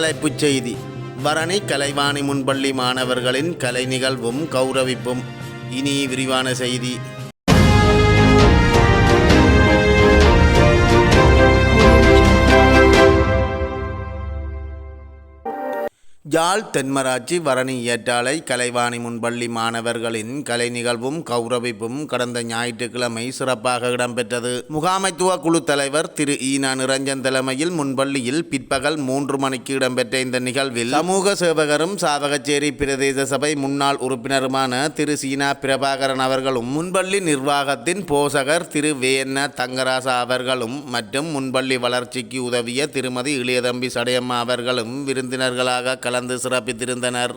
தலைப்புச் செய்தி. பரணி கலைவாணி முன்பள்ளி மாணவர்களின் கலை நிகழ்வும் கௌரவிப்பும் இனி விரிவான செய்தி. யாழ் தென்மராட்சி வரணி ஏற்றாலை கலைவாணி முன்பள்ளி மாணவர்களின் கலை நிகழ்வும் கௌரவிப்பும் கடந்த ஞாயிற்றுக்கிழமை சிறப்பாக இடம்பெற்றது. முகாமைத்துவ குழு தலைவர் திரு ஈனா நிரஞ்சன் தலைமையில் முன்பள்ளியில் பிற்பகல் மூன்று மணிக்கு இடம்பெற்ற இந்த நிகழ்வில் சமூக சேவகரும் சாவகச்சேரி பிரதேச சபை முன்னாள் உறுப்பினருமான திரு சீனா பிரபாகரன் அவர்களும் முன்பள்ளி நிர்வாகத்தின் போசகர் திரு வேண்ண தங்கராசா அவர்களும் மற்றும் முன்பள்ளி வளர்ச்சிக்கு உதவிய திருமதி இளையதம்பி சடையம்மா அவர்களும் விருந்தினர்களாக கலந்து சிறப்பித்திருந்தனர்.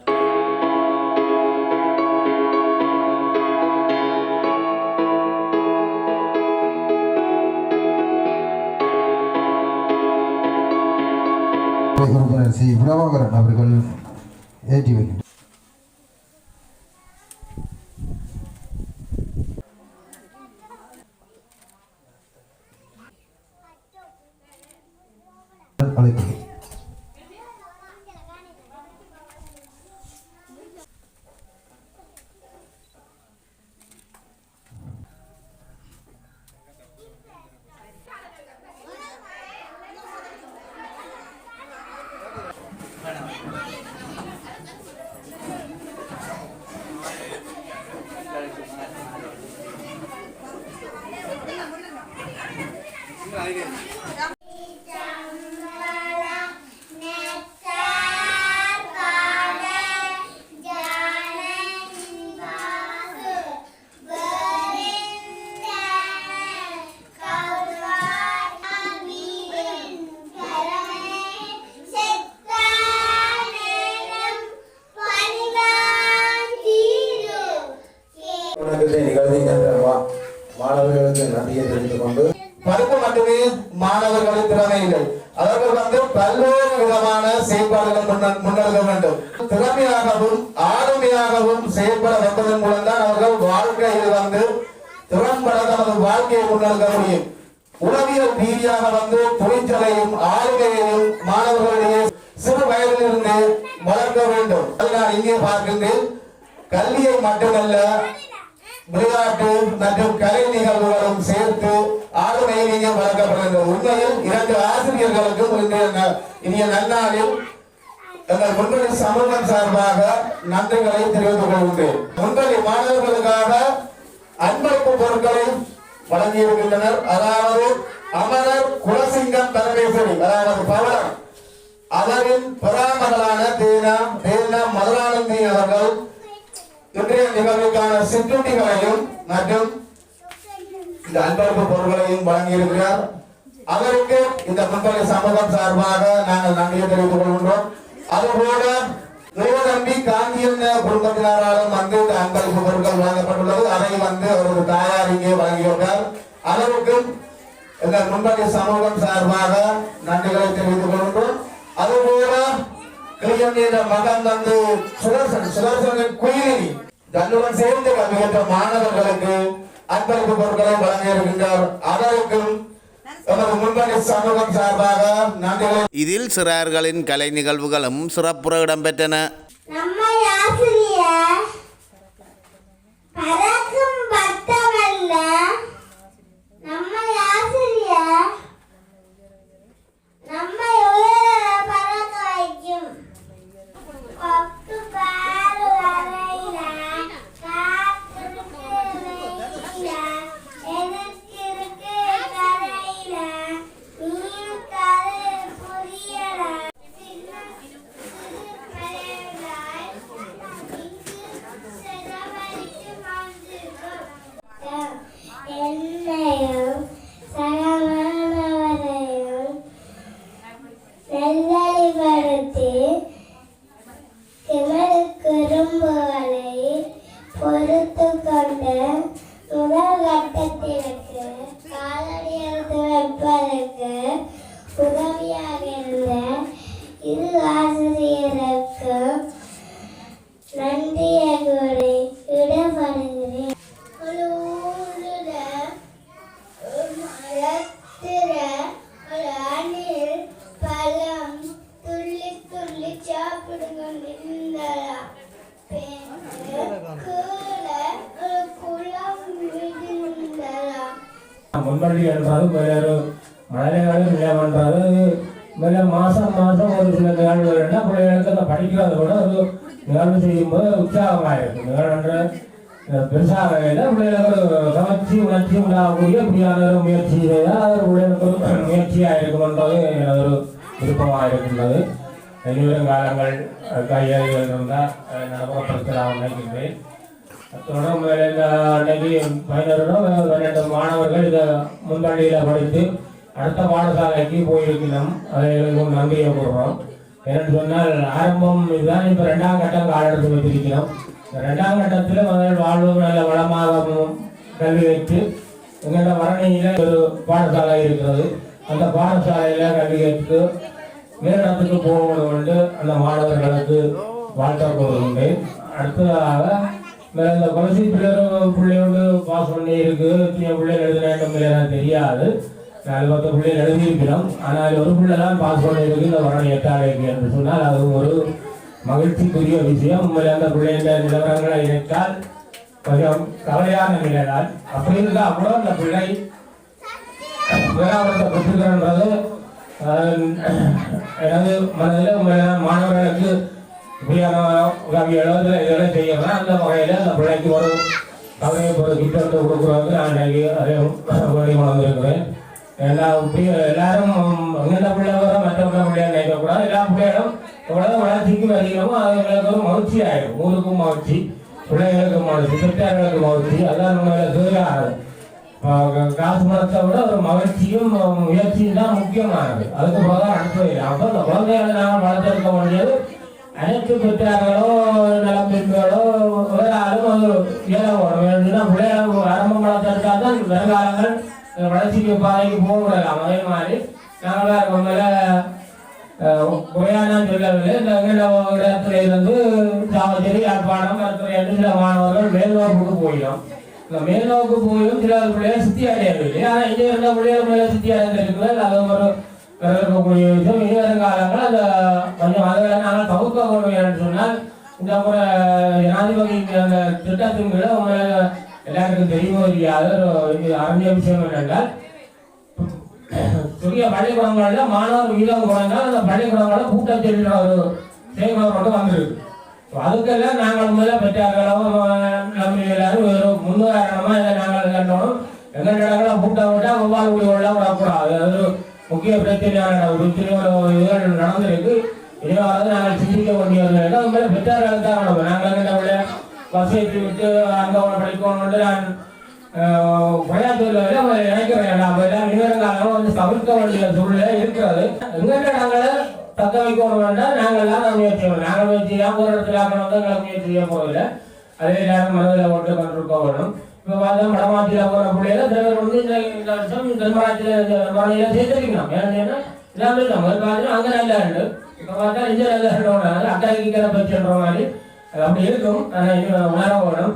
உறுப்பினர் சி பிரபாகரன் அவர்கள் ஏற்றி வைக்கின்றனர். அழைப்பு. வணக்கத்தை நிகழ்த்துகின்ற மா- மாணவர்களுக்கு நன்றியை தெரிவித்துக் கொண்டு படிப்பு மட்டுமே மாணவர்களின் திறமை அவர்கள் வந்து பல்வேறு விதமான செயல்பாடுகள் முன்னெடுக்க வேண்டும். திறமையாகவும் ஆளுமையாகவும் செயல்பட வைப்பதன் மூலம் தான் அவர்கள் வாழ்க்கையில் வந்து திறம்பட தனது வாழ்க்கையை முன்னெடுக்க முடியும். உளவியல் ரீதியாக வந்து துணிச்சலையும் ஆளுமையையும் மாணவர்களிடையே சிறு வயதிலிருந்து வளர்க்க வேண்டும். அதை நான் இங்கே பார்க்கின்றேன் கல்வியை மட்டுமல்ல விளையாட்டு மற்றும் கலை நிகழ்வுகளும் சேர்த்து ஆளுமையை இங்கே வளர்க்கப்படுகின்றது உண்மையில் இரண்டு ஆசிரியர்களுக்கும் இன்றைய இனிய நன்னாளில் எங்கள் முன்னணி சமூகம் சார்பாக நன்றிகளை தெரிவித்துக் கொள்கின்றேன். முன்னணி மாணவர்களுக்காக அன்பளிப்பு பொருட்களை வழங்கியிருக்கின்றனர். அதாவது அமரர் குலசிங்கம் பரமேஸ்வரி அதாவது பவளம் அவரின் பிராமகளான தேனா தேனா மதுரானந்தி அவர்கள் இன்றைய நிகழ்வுக்கான சிற்றுண்டிகளையும் மற்றும் இந்த அன்பளிப்பு பொருட்களையும் வழங்கியிருக்கிறார். அவருக்கு இந்த முன்பணி சமூகம் சார்பாக நாங்கள் நன்றியை தெரிவித்துக் கொள்கின்றோம். அதுபோல நம்பி காந்தியன் குடும்பத்தினராலும் வந்து இந்த அன்பளிப்பு பொருட்கள் வழங்கப்பட்டுள்ளது. அதை வந்து அவரது தாயார் இங்கே வழங்கியுள்ளார் அவருக்கும் இந்த முன்பணி சமூகம் சார்பாக நன்றிகளை தெரிவித்துக் கொள்கின்றோம். அதுபோல கிளியன் என்ற மகன் வந்து சுதர்சன் சுதர்சனின் குயிலி. தன்னுடன் சேர்ந்து கல்வி கற்ற மாணவர்களுக்கு அன்பளிப்பு பொருட்களை வழங்க இருக்கின்றார் அதற்கும் இதில் சிறார்களின் கலை நிகழ்வுகளும் சிறப்புற இடம்பெற்றன. பறக்கும் பட்டமல்ல நன்றி அகோரே இடமடைகிறேன் மலத்திர அணில் பழம் துள்ளி துள்ளி சாப்பிடு கொண்டிருந்தாரா என்றாலும் வேறு மழை காலம் இல்லைன்றாலும் மாதம் மாதம் ஒரு சில நாள் வேணும்னா பிள்ளைகளுக்கு அந்த படிக்கிறது கூட அது நிகழ்வு செய்யும்போது உற்சாகமாக இருக்கும் நிகழ்வுன்ற பெருசாக இல்லை. பிள்ளைகளுக்கு கவர்ச்சி உணர்ச்சி உண்டாகக்கூடிய இப்படியான ஒரு முயற்சி. செய்தால் அது பிள்ளைகளுக்கு ஒரு முயற்சியாக இருக்கும்ன்றது எனது ஒரு விருப்பமாக இருக்கின்றது இனிவரும் காலங்கள் கையாளிகள் இருந்தால் நடைமுறைப்படுத்தலாம் நினைக்கின்றேன். தொடர்ந்து இந்த அன்னைக்கு பதினோரு பன்னெண்டு மாணவர்கள் இதை முன்பள்ளியில் படித்து அடுத்த பாடசாலைக்கு போயிருக்கணும் அதை நன்றியை கூறுறோம் ஏன்னு சொன்னால் ஆரம்பம் இதுதான். இப்போ ரெண்டாம் கட்டம் கால வைத்திருக்கிறோம். ரெண்டாம் கட்டத்தில் முதல் வாழ்வு நல்ல வளமாகவும் கல்வி வைத்து எங்களோட வரணியில் ஒரு பாடசாலை இருக்கிறது. அந்த பாடசாலையில் கல்வி வைத்து மேலிடத்துக்கு போகணும் என்று அந்த மாணவர்களுக்கு வாழ்த்த அடுத்ததாக இந்த கொலசி பிள்ளைகள் பிள்ளையோடு பாஸ் பண்ணி இருக்கு எத்தனை பிள்ளைகள் எழுதினேன் எனக்கு தெரியாது. நாலு பத்து எழுதியிருக்கிறோம் ஆனால் ஒரு பிள்ளை தான் பாஸ் பண்ணி இருக்கு இந்த வரணை எட்டாளைக்கு என்று சொன்னால் அதுவும் ஒரு மகிழ்ச்சிக்குரிய விஷயம். உங்களை அந்த பிள்ளைங்க நிலவரங்களை இணைத்தால் கொஞ்சம் கவலையான நிலைதான் அப்படி இருந்தால் கூட அந்த பிள்ளை வேளாண்மை பெற்றுக்கிறன்றது எனது மனதில் உங்களை மாணவர்களுக்கு இப்படியான உதவிகளோ இதெல்லாம் செய்யணும் அந்த வகையில் அந்த பிள்ளைக்கு ஒரு கவலையை பொறுத்து கிட்ட நான் இன்னைக்கு அதை வேண்டி வளர்ந்துருக்கிறேன் எல்லா எல்லாரும் எங்கெந்த பிள்ளை வர மற்றவங்க பிள்ளைய நினைக்கக்கூடாது எல்லா பிள்ளைகளும் எவ்வளோ வளர்ச்சிக்கும் வருகிறோமோ அது ஒரு மகிழ்ச்சி ஆகிடும் ஊருக்கும் மகிழ்ச்சி பிள்ளைகளுக்கு மகிழ்ச்சி பெற்றார்களுக்கு மகிழ்ச்சி அதான் உண்மையில தேவையானது காசு மரத்தை விட ஒரு மகிழ்ச்சியும் முயற்சியும் தான் முக்கியமானது அதுக்கு பிறகு அடுத்தது அப்போ இந்த குழந்தைகளை நாங்கள் வளர்த்திருக்க வேண்டியது அனைத்து பெற்றார்களோ நலம் பெண்களோ ஆளும் அது இயலவோடும் வேண்டும்னா பிள்ளைகளை ஆரம்பம் வளர்த்தெடுத்தா தான் வருங்காலங்கள் வளர்ச்சிக்கு பாதைக்கு போகலாம் அதே மாதிரி நாங்கள் உண்மையில குறையான சொல்லவில்லை இந்த எங்கள இருந்து சாவச்சேரி யாழ்ப்பாணம் மருத்துவ சில மாணவர்கள் மேல்நோக்குக்கு போயிடும் இந்த மேல்நோக்கு போயும் சில பிள்ளைகள் சுத்தி அடையவில்லை ஆனால் இங்கே இருந்த பிள்ளைகள் மேலே சுத்தி அடைந்திருக்கிறது அது ஒரு இருக்கக்கூடிய விஷயம் இனி வரும் காலங்கள் அந்த கொஞ்சம் அதில் நாங்கள் தவிர்க்க வேண்டும் என்று சொன்னால் இந்த முறை ஜனாதிபதி திட்டத்தின் கீழே உங்களை எல்லாருக்கும் தெரியுமோ தெரியாத ஒரு இது அறிஞ்ச விஷயம் என்னென்றால் சிறிய பள்ளிக்கூடங்களில் மாணவர் வீதம் குறைந்தால் அந்த பள்ளிக்கூடங்களில் கூட்டம் செல்கிற ஒரு செயல்முறை மட்டும் வந்திருக்கு. அதுக்கெல்லாம் நாங்கள் முதல்ல பெற்றார்களும் நம்ம எல்லாரும் ஒரு முன்னுதாரணமாக இதை நாங்கள் கண்டோம். எங்கள் இடங்களில் கூட்டம் விட்டால் ஒவ்வாறு குடிகொள்ளலாம் விடக்கூடாது அது ஒரு முக்கிய பிரச்சனையான ஒரு திருமண இதுகள் நடந்திருக்கு. இதனால நாங்கள் சிந்திக்க வேண்டியது அது மாதிரி பெற்றார்கள் தான் நாங்கள் வசதி பஸ் ஏற்றி விட்டு அங்கே படிக்கணும்னு நான் விளையாட்டுல நினைக்கிறேன் நாம எல்லாம் இனிவருங்காலம் வந்து தவிர்க்க வேண்டிய சூழ்நிலை இருக்கிறது எங்கிட்ட நாங்கள் தக்க வைக்கணும் வேண்டாம் நாங்கள் தான் நான் முயற்சி நாங்கள் முயற்சி தான் ஒரு இடத்துல ஆக்கணும் தான் எங்களை முயற்சி செய்ய போகல அதே நேரம் மனதில் ஓட்டு கொண்டிருக்க வேணும் இப்போ பார்த்தா வடமாட்டியில் போகிற பிள்ளைகளை சிலர் வந்து இந்த வருஷம் தென்மராட்சியில் மரணியில் சேர்த்துருக்கணும் ஏன்னா எல்லாமே நம்ம பார்த்தீங்கன்னா அங்கே நல்லா இருக்கு இப்போ பார்த்தா இங்கே நல்லா இருக்கணும் அக்கறைக்கு பிரச்சனை மாதிரி அப்படி இருக்கும். ஆனால் இன்னும் உணரவும் வேணும்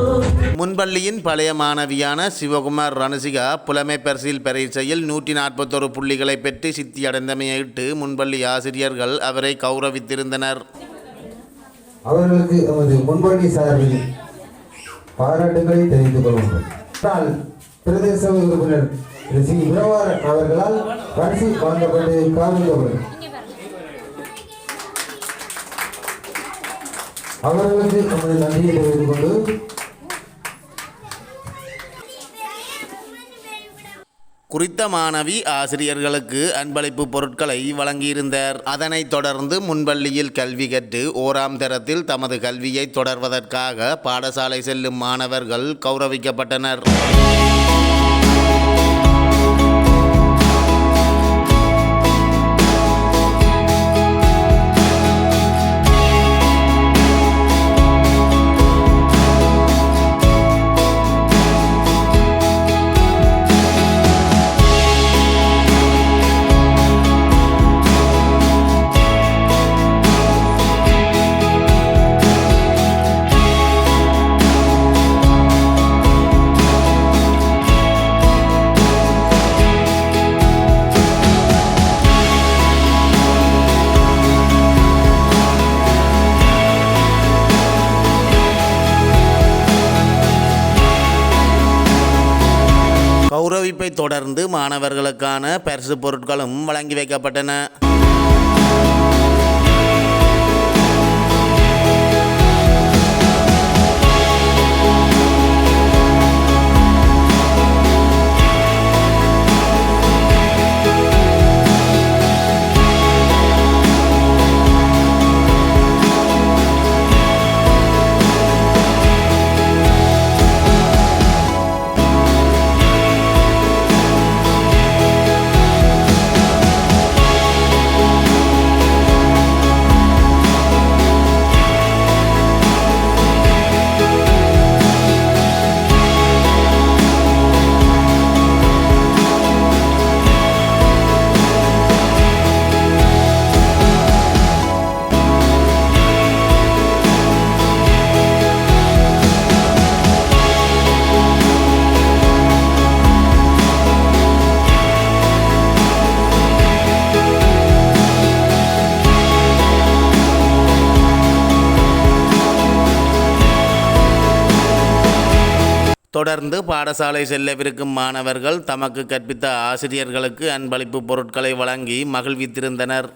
முன்பள்ளியின் பழைய மாணவியான சிவகுமார் ரணசிகா புலமை பரிசில் பரீட்சையில் நூற்றி நாற்பத்தொரு புள்ளிகளை பெற்று சித்தியடைந்தமையிட்டு முன்பள்ளி ஆசிரியர்கள் அவரை கௌரவித்திருந்தனர். அவர்களுக்கு நமது முன்பள்ளி சார்பில் பாராட்டுகளை தெரிவித்துக் கொள்வோம் பிரதேச உறுப்பினர் திரு சி. அவர்களால் பரிசு வழங்கப்பட்டு காண்பிக்கப்படும். அவர்களுக்கு நமது நன்றியை தெரிவித்துக் கொண்டு குறித்த மாணவி ஆசிரியர்களுக்கு அன்பளிப்பு பொருட்களை வழங்கியிருந்தார். அதனைத் தொடர்ந்து முன்பள்ளியில் கல்வி கற்று ஓராம் தரத்தில் தமது கல்வியை தொடர்வதற்காக பாடசாலை செல்லும் மாணவர்கள் கௌரவிக்கப்பட்டனர். தொடர்ந்து மாணவர்களுக்கான பரிசு பொருட்களும் வழங்கி வைக்கப்பட்டன. தொடர்ந்து பாடசாலை செல்லவிருக்கும் மாணவர்கள் தமக்கு கற்பித்த ஆசிரியர்களுக்கு அன்பளிப்பு பொருட்களை வழங்கி மகிழ்வித்திருந்தனர்.